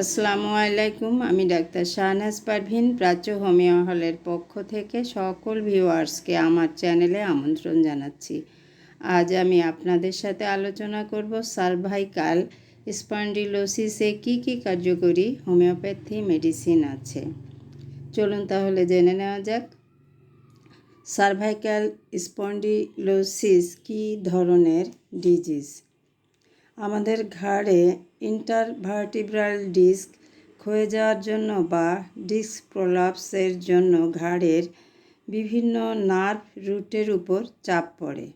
আসসালামু আলাইকুম, আমি ডাক্তার শাহনাজ পারভিন, প্রাচ্য হোমিও হলের পক্ষ থেকে সকল ভিউয়ার্সকে আমার চ্যানেলে আমন্ত্রণ জানাচ্ছি। আজ আমি আপনাদের সাথে আলোচনা করব সার্ভাইকাল স্পন্ডিলোসিসে কি কি কার্যকরী হোমিওপ্যাথি মেডিসিন আছে। চলুন তাহলে জেনে নেওয়া যাক। সার্ভাইকাল স্পন্ডিলোসিস কী ধরনের ডিজিজ? আমাদের ঘাড়ে ইন্টারভার্টিব্রাল ডিস্ক ক্ষয়ে যাওয়ার জন্য বা ডিস্ক প্রলাপসের জন্য ঘাড়ের বিভিন্ন নার্ভ রুটের উপর চাপ পড়ে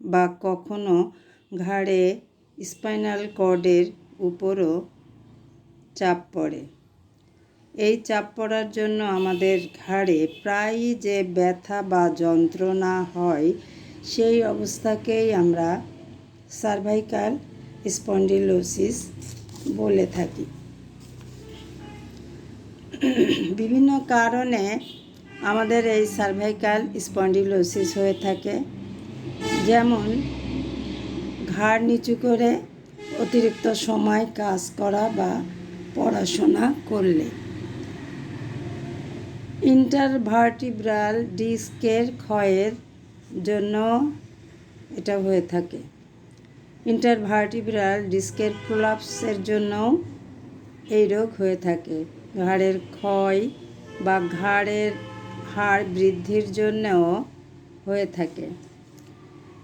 বা কখনো ঘাড়ে স্পাইনাল কর্ডের উপরও চাপ পড়ে। এই চাপ পড়ার জন্য আমাদের ঘাড়ে প্রায়ই যে ব্যথা বা যন্ত্রণা হয়, সেই অবস্থাকেই আমরা সার্ভাইকাল স্পন্ডিলোসিস বলে থাকি। বিভিন্ন কারণে আমাদের এই সার্ভাইকাল স্পন্ডিলোসিস হয়ে থাকে, যেমন ঘাড় নিচু করে অতিরিক্ত সময় কাজ করা বা পড়াশোনা করলে। ইন্টারভার্টিব্রাল ডিস্কের ক্ষয়ের জন্য এটা হয়ে থাকে। ইন্টারভার্টিব্রাল ডিস্কের প্রলাপসের জন্যও এই রোগ হয়ে থাকে। ঘাড়ের ক্ষয় বা ঘাড়ের হাড় বৃদ্ধির জন্যও হয়ে থাকে।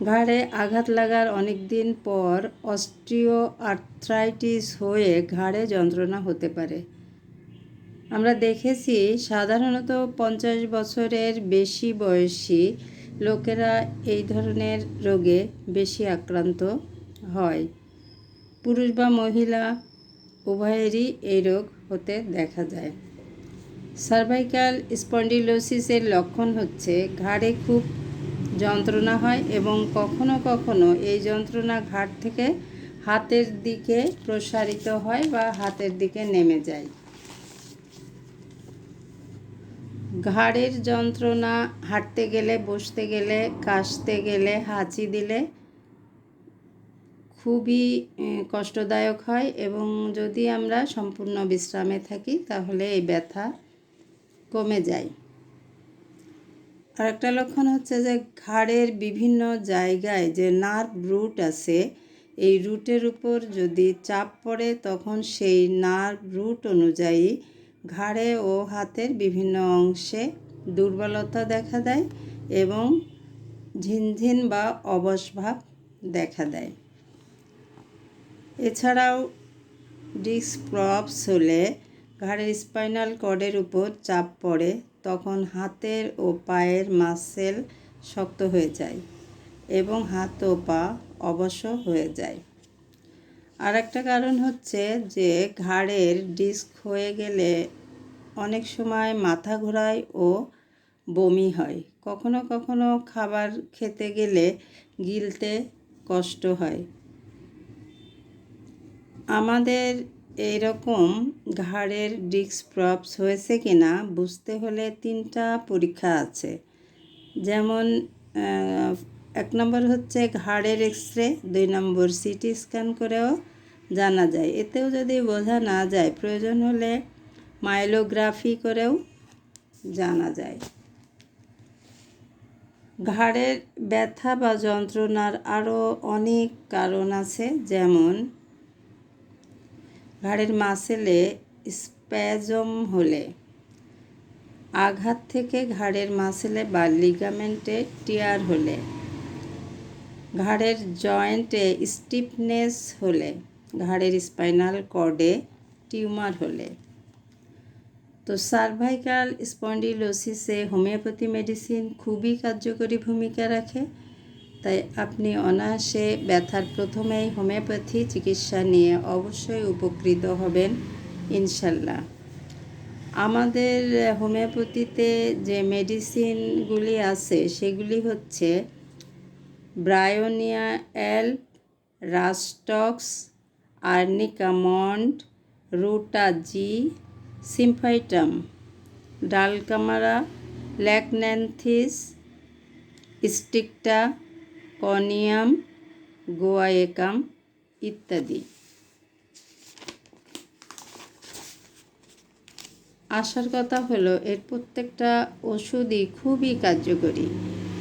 ঘাড়ে আঘাত লাগার অনেক দিন পর অস্ট্রিও আর্থ্রাইটিস হয়ে ঘাড়ে যন্ত্রণা হতে পারে। আমরা দেখেছি সাধারণত পঞ্চাশ বছরের বেশি বয়সী লোকেরা এই ধরনের রোগে বেশি আক্রান্ত হয়। পুরুষ বা মহিলা, উভয়েরই এই রোগ হতে দেখা যায়। সার্ভাইকাল স্পন্ডিলোসিসের লক্ষণ হচ্ছে, ঘাড়ে খুব যন্ত্রণা হয় এবং কখনো কখনো এই যন্ত্রণা ঘাট থেকে হাতের দিকে প্রসারিত হয় বা হাতের দিকে নেমে যায়। ঘাড়ের যন্ত্রণা হাঁটতে গেলে, বসতে গেলে, কাশতে গেলে, হাঁচি দিলে খুবই কষ্টদায়ক হয় এবং যদি আমরা সম্পূর্ণ বিশ্রামে থাকি তাহলে এই ব্যথা কমে যায়। আরেকটা লক্ষণ হচ্ছে যে ঘাড়ের বিভিন্ন জায়গায় যে নার্ভ রুট আছে, এই রুটের উপর যদি চাপ পড়ে তখন সেই নার্ভ রুট অনুযায়ী ঘাড়ে ও হাতের বিভিন্ন অংশে দুর্বলতা দেখা দেয় এবং ঝিনঝিন বা অবসভাব দেখা দেয়। এছাড়াও ডিস্ক প্রপস হলে ঘাড়ের স্পাইনাল কর্ডের উপর চাপ পড়ে, তখন হাতের ও পায়ের মাসেল শক্ত হয়ে যায় এবং হাত ও পা অবশ্য হয়ে যায়। আর একটা কারণ হচ্ছে যে ঘাড়ের ডিস্ক হয়ে গেলে অনেক সময় মাথা ঘোরায় ও বমি হয়। কখনো কখনো খাবার খেতে গেলে গিলতে কষ্ট হয়। আমাদের এইরকম ঘাড়ের ডিস্ক প্রপস হয়েছে কি না বুঝতে হলে তিনটা পরীক্ষা আছে। যেমন এক নম্বর হচ্ছে ঘাড়ের এক্স রে দুই নম্বর সিটি স্ক্যান করেও জানা যায়। এতেও যদি বোঝা না যায়, প্রয়োজন হলে মাইলোগ্রাফি করেও জানা যায়। ঘাড়ের ব্যথা বা যন্ত্রণার আরও অনেক কারণ আছে, যেমন ঘাড়ের মাসেলে স্প্যাজম হলে। আঘাত থেকে ঘাড়ের মাসেলে বা লিগামেন্টে টিয়ার হলে। ঘাড়ের জয়েন্টে স্টিফনেস হলে। ঘাড়ের স্পাইনাল কর্ডে টিউমার হলে। তো সার্ভাইকাল স্পন্ডিলোসিসে হোমিওপ্যাথি মেডিসিন খুবই কার্যকরী ভূমিকা রাখে। তাই আপনি অনায়াসে ব্যথার প্রথমেই হোমিওপ্যাথি চিকিৎসা নিয়ে অবশ্যই উপকৃত হবেন, ইনশাল্লাহ। আমাদের হোমিওপ্যাথিতে যে মেডিসিনগুলি আছে, সেগুলি হচ্ছে ব্রায়োনিয়া এল রাস্টক্স, arnica mont রুটাজি সিম্ফাইটাম, dulcamara, lachnanthes, sticta conium, guaiacum ইত্যাদি। আসার কথা হলো, এর প্রত্যেকটা ওষুধই খুবই কার্যকরী।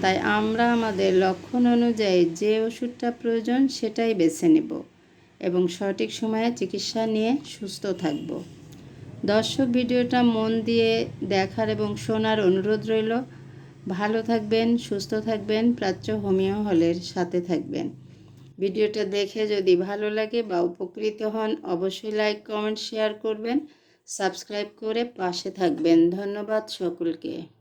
তাই আমরা আমাদের লক্ষণ অনুযায়ী যে ওষুধটা প্রয়োজন সেটাই বেছে নেব এবং সঠিক সময়ে চিকিৎসা নিয়ে সুস্থ থাকব। দর্শক, ভিডিওটা মন দিয়ে দেখার এবং শোনার অনুরোধ রইল। ভালো থাকবেন, সুস্থ থাকবেন, প্রাচ্য হোমিও হলের সাথে থাকবেন। ভিডিওটা দেখে যদি ভালো লাগে বা উপকৃত হন, অবশ্যই লাইক, কমেন্ট, শেয়ার করবেন। সাবস্ক্রাইব করে পাশে থাকবেন। ধন্যবাদ সকলকে।